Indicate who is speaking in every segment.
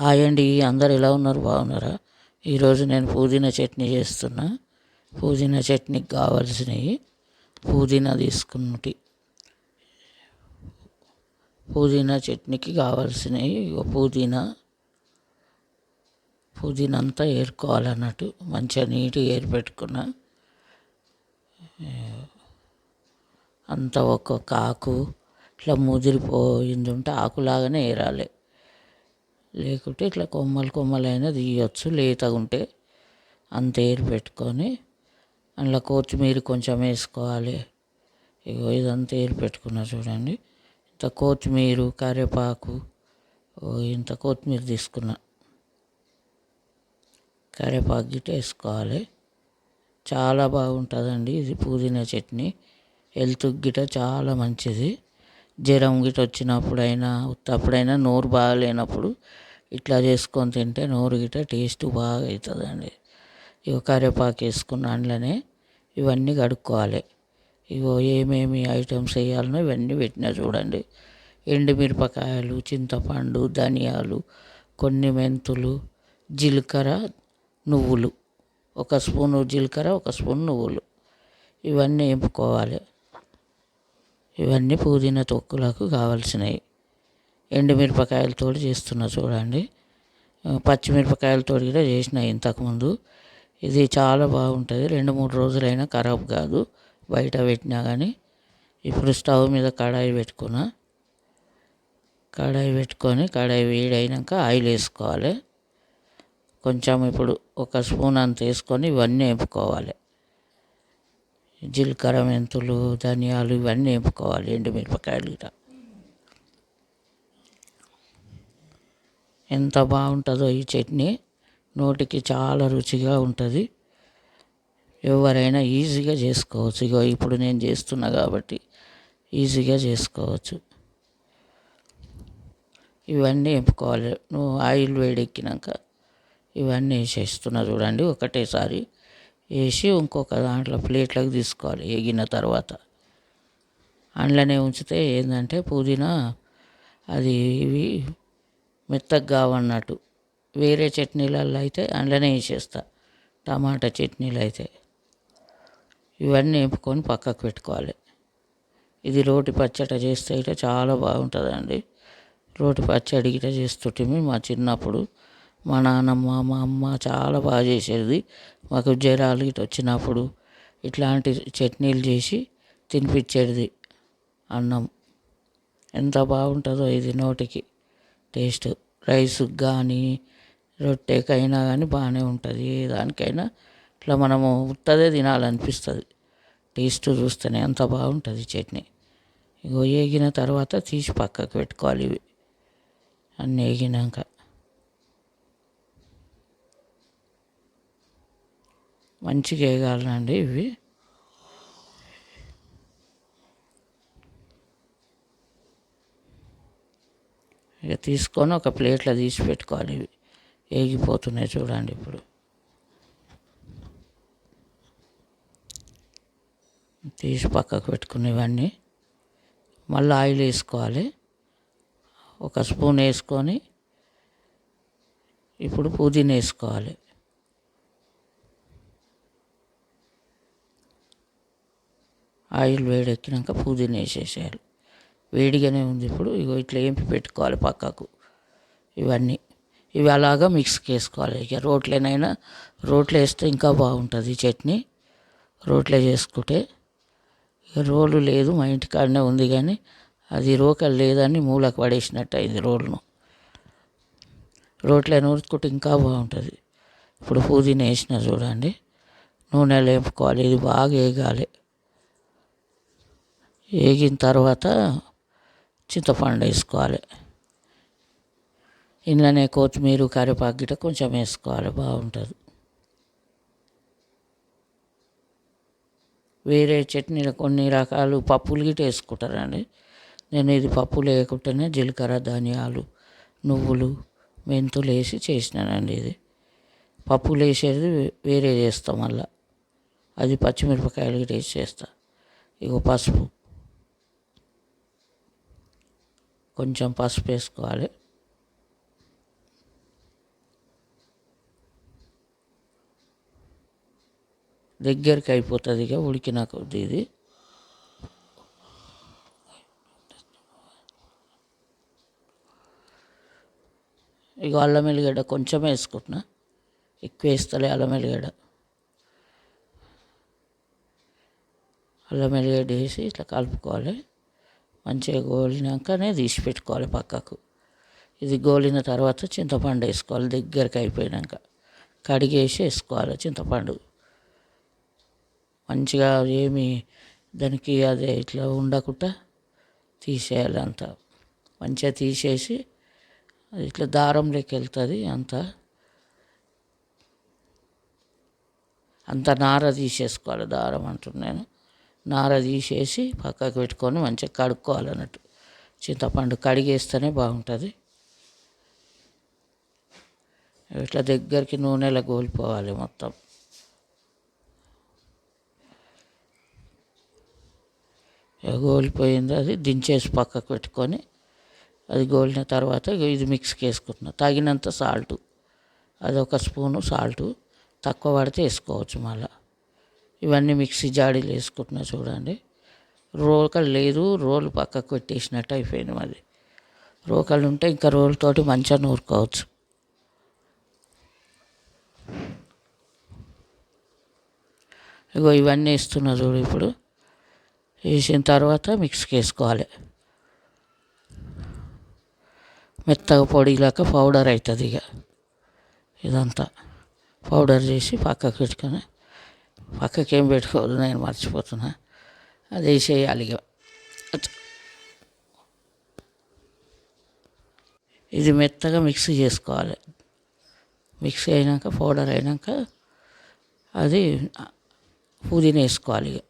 Speaker 1: Hi అండి అందరు ఎలా ఉన్నారు బాగున్నారా? ఈరోజు నేను పుదీనా చట్నీ చేస్తున్నా. పుదీనా చట్నీకి కావాల్సినవి పుదీనా తీసుకున్నటి. పుదీనా చట్నీకి కావాల్సినవి పుదీనా. పుదీనా అంతా ఏరుకోవాలన్నట్టు మంచిగా నీట్గా ఏరిపెట్టుకున్న. అంత ఒక్కొక్క ఆకు ఇట్లా ముదిరిపోయింది ఉంటే ఆకులాగానే ఏరాలి. లేకుంటే ఇట్లా కొమ్మలు కొమ్మలైనా తీయచ్చు లేతగా ఉంటే అంత ఏరు పెట్టుకొని అందులో కొత్తిమీర కొంచెం వేసుకోవాలి. ఇగో ఇదంతా ఏరు పెట్టుకున్నా చూడండి. ఇంత కొత్తిమీర కరివేపాకు ఓ ఇంత కొత్తిమీర తీసుకున్నా. కరివేపాకు గిట్ట వేసుకోవాలి. చాలా బాగుంటుందండి ఇది పుదీనా చట్నీ. హెల్త్ గిట చాలా మంచిది. జ్వరం గిట్ట వచ్చినప్పుడైనా ఉత్తప్పుడైనా నోరు బాగాలేనప్పుడు ఇట్లా చేసుకొని తింటే నోరు గిట్ట టేస్ట్ బాగా అవుతుందండి ఇక కరివేపాకు వేసుకున్న అందులోనే ఇవన్నీ కడుక్కోవాలి. ఇగో ఏమేమి ఐటమ్స్ వేయాలనో ఇవన్నీ పెట్టినా చూడండి. ఎండుమిరపకాయలు చింతపండు ధనియాలు కొన్ని మెంతులు జీలకర్ర నువ్వులు. ఒక స్పూను జీలకర్ర ఒక స్పూన్ నువ్వులు. ఇవన్నీ వేపుకోవాలి ఇవన్నీ పుదీనా తొక్కులకు కావాల్సినవి. ఎండుమిరపకాయలతో చేస్తున్నా చూడండి. పచ్చిమిరపకాయలతో కూడా చేసిన ఇంతకుముందు. ఇది చాలా బాగుంటుంది. రెండు మూడు రోజులైనా ఖరాబ్ కాదు. బయట పెట్టినా కానీ ఇప్పుడు స్టవ్ మీద కడాయి పెట్టుకున్నా. కడాయి పెట్టుకొని కడాయి వేడైనాక ఆయిల్ వేసుకోవాలి. కొంచెం ఇప్పుడు ఒక స్పూన్ అంత వేసుకొని ఇవన్నీ వేపుకోవాలి. జీలకర్ర మెంతులు ధనియాలు ఇవన్నీ వేపుకోవాలి ఎండుమిరపకాయలు ఇలా ఎంత బాగుంటుందో ఈ చట్నీ. నోటికి చాలా రుచిగా ఉంటుంది. ఎవరైనా ఈజీగా చేసుకోవచ్చు. ఇగో ఇప్పుడు నేను చేస్తున్నా కాబట్టి ఈజీగా చేసుకోవచ్చు. ఇవన్నీ వేపుకోవాలి. నువ్వు ఆయిల్ వేడెక్కినాక ఇవన్నీ వేసేస్తున్నా చూడండి ఒకటేసారి. వేసి ఇంకొక దాంట్లో ప్లేట్లకు తీసుకోవాలి వేగిన తర్వాత. అందులోనే ఉంచితే ఏంటంటే పుదీనా అది ఇవి మెత్తగా కావన్నట్టు. వేరే చట్నీలలో అయితే అందులోనే వేసేస్తా టమాటా చట్నీలు అయితే. ఇవన్నీ వేపుకొని పక్కకు పెట్టుకోవాలి. ఇది రోటి పచ్చడి చేస్తే అయితే చాలా బాగుంటుందండి. రోటి పచ్చడి గిట చేస్తుంటే మా చిన్నప్పుడు మా నాన్నమ్మ మా అమ్మ చాలా బాగా చేసేది. మాకు జ్వరాలు ఇటు వచ్చినప్పుడు ఇట్లాంటి చట్నీలు చేసి తినిపించేది అన్నం. ఎంత బాగుంటుందో ఇది నోటికి. టేస్ట్ రైస్కి కానీ రొట్టెకైనా కానీ బాగానే ఉంటుంది. ఏ దానికైనా ఇట్లా మనము ఉత్తదే తినాలనిపిస్తుంది. టేస్ట్ చూస్తేనే అంత బాగుంటుంది చట్నీ. ఇగో ఏగిన తర్వాత తీసి పక్కకు పెట్టుకోవాలి ఇవి. అన్నీ వేగినాక మంచిగా వేగాలండి ఇవి. ఇక తీసుకొని ఒక ప్లేట్లో తీసి పెట్టుకోవాలి ఇవి. వేగిపోతున్నాయి చూడండి ఇప్పుడు. తీసి పక్కకు పెట్టుకుని ఇవన్నీ మళ్ళీ ఆయిల్ వేసుకోవాలి. ఒక స్పూన్ వేసుకొని ఇప్పుడు పుదీనా వేసుకోవాలి. ఆయిల్ వేడెక్కినాక పుదీనా వేసేసేయాలి వేడిగానే ఉంది ఇప్పుడు. ఇగో ఇట్లా ఏంపి పెట్టుకోవాలి పక్కకు. ఇవన్నీ. ఇవి అలాగా మిక్స్కి వేసుకోవాలి ఇక రోట్లోనైనా రోట్లో వేస్తే ఇంకా బాగుంటుంది చట్నీ. రోట్లో చేసుకుంటే ఇక రోలు లేదు మా ఇంటికాడనే ఉంది కానీ అది రోకలు లేదని మూలకు పడేసినట్టు అయింది రోడ్ను రోట్లో నూరుకుంటే ఇంకా బాగుంటుంది. ఇప్పుడు పుదీనా వేసిన చూడండి. నూనెలో వేపుకోవాలి. ఇది బాగా వేగాలి. వేగిన తర్వాత చింతపండు వేసుకోవాలి. ఇంట్లోనే కొత్తిమీర కరివేపాకు గిట్ట కొంచెం వేసుకోవాలి బాగుంటుంది. వేరే చట్నీలు కొన్ని రకాలు పప్పులు గిట్ట వేసుకుంటారండి. నేను ఇది పప్పులు లేకుండానే జీలకర్ర ధనియాలు నువ్వులు మెంతులు వేసి చేసినానండి ఇది. పప్పులు వేసేది వేరే చేస్తాం మళ్ళా. అది పచ్చిమిరపకాయలు గిట్ట వేసి చేస్తా. ఇగో పసుపు. కొంచెం పసుపు వేసుకోవాలి. దగ్గరికి అయిపోతుంది ఇక ఉడికిన కొద్ది ఇది. ఇక అల్లం ఎల్లిగడ్డ కొంచెం వేసుకుంటున్నా. ఎక్కువ వేస్తలే అల్లం ఎల్లిగడ్డ. అల్లం ఎల్లిగడ్డ వేసి ఇట్లా కలుపుకోవాలి. మంచిగా గోలినాకనే తీసి పెట్టుకోవాలి పక్కకు. ఇది గోలిన తర్వాత చింతపండు వేసుకోవాలి దగ్గరికి అయిపోయినాక. కడిగేసి వేసుకోవాలి చింతపండు. మంచిగా ఏమి దానికి అదే ఇట్లా ఉండకుండా తీసేయాలి అంతా. మంచిగా తీసేసి అది ఇట్లా దారంలోకి వెళ్తుంది అంతా. అంత నార తీసేసుకోవాలి దారం అంటున్నాను నార తీసేసి పక్కకు పెట్టుకొని మంచిగా కడుక్కోవాలన్నట్టు. చింతపండు కడిగేస్తేనే బాగుంటుంది. ఇట్లా దగ్గరికి నూనెలో గోలిపోవాలి మొత్తం. గోలిపోయింది అది దించేసి పక్కకు పెట్టుకొని అది గోలిన తర్వాత ఇగ ఇది మిక్స్కి వేసుకుంటున్నా. తగినంత సాల్ట్. అది ఒక స్పూను సాల్ట్. తక్కువ పడితే వేసుకోవచ్చు మళ్ళీ. ఇవన్నీ మిక్సీ జాడీలు వేసుకుంటున్నా చూడండి. రోకలు లేదు రోలు పక్కకు పెట్టేసినట్టు అయిపోయింది మరి రోకలు ఉంటే ఇంకా రోలుతోటి మంచిగా నూరుకోవచ్చు. ఇగో ఇవన్నీ వేస్తున్నా చూడు ఇప్పుడు. వేసిన తర్వాత మిక్స్కి వేసుకోవాలి. మెత్తగా పొడిలాక పౌడర్ అవుతుంది ఇక. ఇదంతా. పౌడర్ చేసి పక్కకు పెట్టుకొని పక్కకి ఏం పెట్టుకోవద్దు నేను మర్చిపోతున్నా. అది వేసేయాలి ఇక. ఇది మెత్తగా మిక్సీ చేసుకోవాలి. మిక్సీ అయినాక పౌడర్ అయినాక అది పుదీనా వేసుకోవాలి ఇక.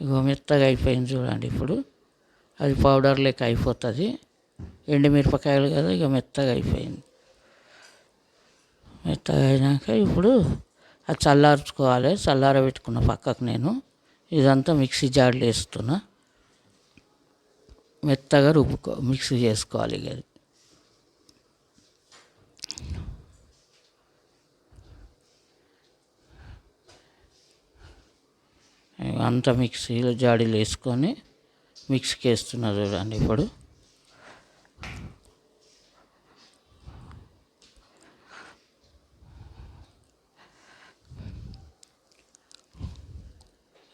Speaker 1: ఇగో మెత్తగా అయిపోయింది చూడండి ఇప్పుడు. అది పౌడర్ లెక్క అయిపోతుంది. ఎండుమిరపకాయలు కదా ఇక మెత్తగా అయిపోయింది. మెత్తగా అయినాక ఇప్పుడు అది చల్లార్చుకోవాలి చల్లారబెట్టుకున్న పక్కకు నేను ఇదంతా మిక్సీ జాడలు వేస్తున్నా. మెత్తగా రుబ్బుకో మిక్సీ చేసుకోవాలి ఇక అది. అంత మిక్సీలో జాడీలు వేసుకొని మిక్సీకి వేస్తున్నా చూడండి ఇప్పుడు.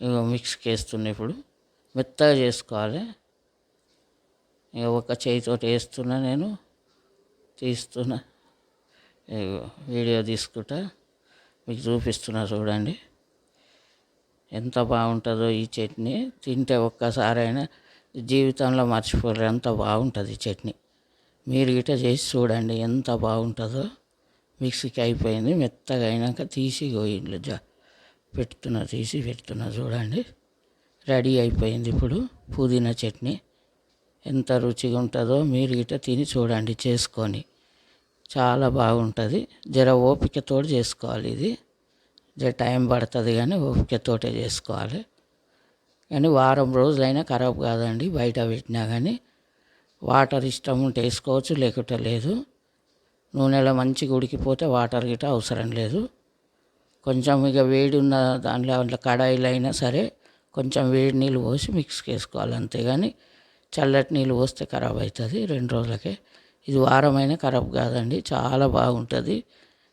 Speaker 1: ఇక మిక్స్కి వేస్తున్నా ఇప్పుడు మెత్తగా చేసుకోవాలి. ఇక ఒక చేయితో వేస్తున్నా నేను తీస్తున్నా. ఇగో వీడియో తీసుకుంటా. మీకు చూపిస్తున్నా చూడండి. ఎంత బాగుంటుందో ఈ చట్నీ. తింటే ఒక్కసారైనా జీవితంలో మర్చిపోరు ఎంత బాగుంటుంది ఈ చట్నీ. మీరు గిట్ట చేసి చూడండి ఎంత బాగుంటుందో. మిక్సీకి అయిపోయింది. మెత్తగా అయినాక తీసి పోయిండు జా పెడుతున్నా తీసి పెడుతున్నా చూడండి. రెడీ అయిపోయింది ఇప్పుడు పుదీనా చట్నీ. ఎంత రుచిగా ఉంటుందో మీరు గిట్ట తిని చూడండి చేసుకొని. చాలా బాగుంటుంది. జర ఓపికతో చేసుకోవాలి ఇది. జర టైం పడుతుంది కానీ ఓపికతోటే చేసుకోవాలి. కానీ వారం రోజులైనా ఖరాబ్ కాదండి బయట పెట్టినా కానీ. వాటర్ ఇష్టం ఉంటే వేసుకోవచ్చు లేకుంటే లేదు. నూనెలో మంచిగా ఉడికిపోతే వాటర్ గిట్ట అవసరం లేదు. కొంచెం ఇక వేడి ఉన్న దాంట్లో అట్లా కడాయిలు అయినా సరే కొంచెం వేడి నీళ్ళు పోసి మిక్స్కి వేసుకోవాలి అంతేగాని చల్లటి నీళ్ళు పోస్తే ఖరాబ్ అవుతుంది రెండు రోజులకే. ఇది వారమైనా ఖరాబ్ కాదండి చాలా బాగుంటుంది.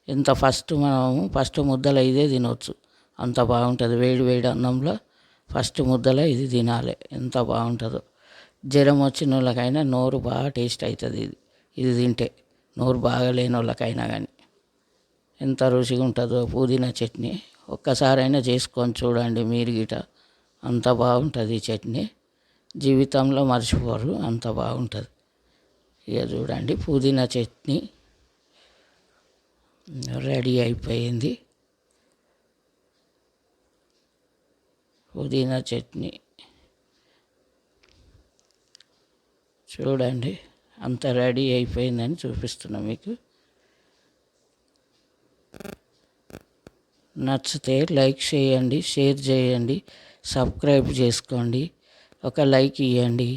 Speaker 1: ఎంత ఫస్ట్ మనము ఫస్ట్ ముద్దలో ఇదే తినవచ్చు అంత బాగుంటుంది. వేడి వేడి అన్నంలో ఫస్ట్ ముద్దలో ఇది తినాలి ఎంత బాగుంటుందో. జ్వరం వచ్చిన వాళ్ళకైనా నోరు బాగా టేస్ట్ అవుతుంది ఇది ఇది తింటే. నోరు బాగా లేని వాళ్ళకైనా కానీ. ఎంత రుచిగా ఉంటుందో పుదీనా చట్నీ. ఒక్కసారైనా చేసుకొని చూడండి మీరు గిట. అంత బాగుంటుంది ఈ చట్నీ. జీవితంలో మర్చిపోరు అంత బాగుంటుంది. ఇక చూడండి పుదీనా చట్నీ. రెడీ అయిపోయింది. పుదీనా చట్నీ. చూడండి అంత రెడీ అయిపోయిందని చూపిస్తున్నాను మీకు. నచ్చితే లైక్ చేయండి షేర్ చేయండి సబ్స్క్రైబ్ చేసుకోండి. ఒక లైక్ ఇవ్వండి